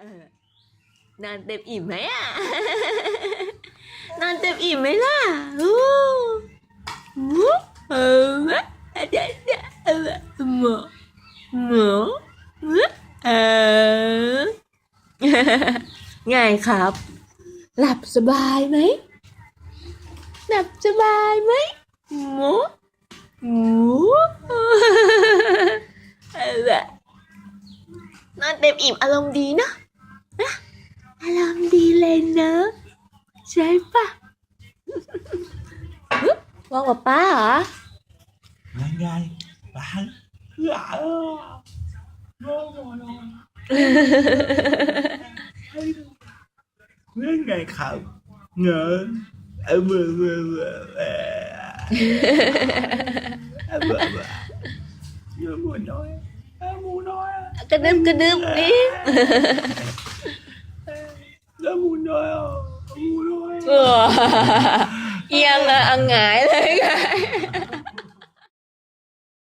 เออนอนเต็มอิ่มไหมอะ นอนเต็มอิ่มไหมล่ะอู้หูเออเดี๋ยวเดี๋ยวเออหมอหมอเออไงครับ หลับสบายไหม หลับสบายไหมหมูหมูเออนอนเต็มอิ่มอารมณ์ดีเนอะารมณ์ดีเลยเนอะใช่ปะฮึว่างกับป้าเหรอยังไงบ้างหลานโง่โง่โง่ยังไงครับเงินเออเมื่อเมื่อเมื่อเออเออเมื่อเมื่อเยอะหมูน้อยเออหมูน้อยกระดึบกระดึบนี่ เออหมูน้อยอะหมูน้อย เออเอียงเลยอังหงายเลยไง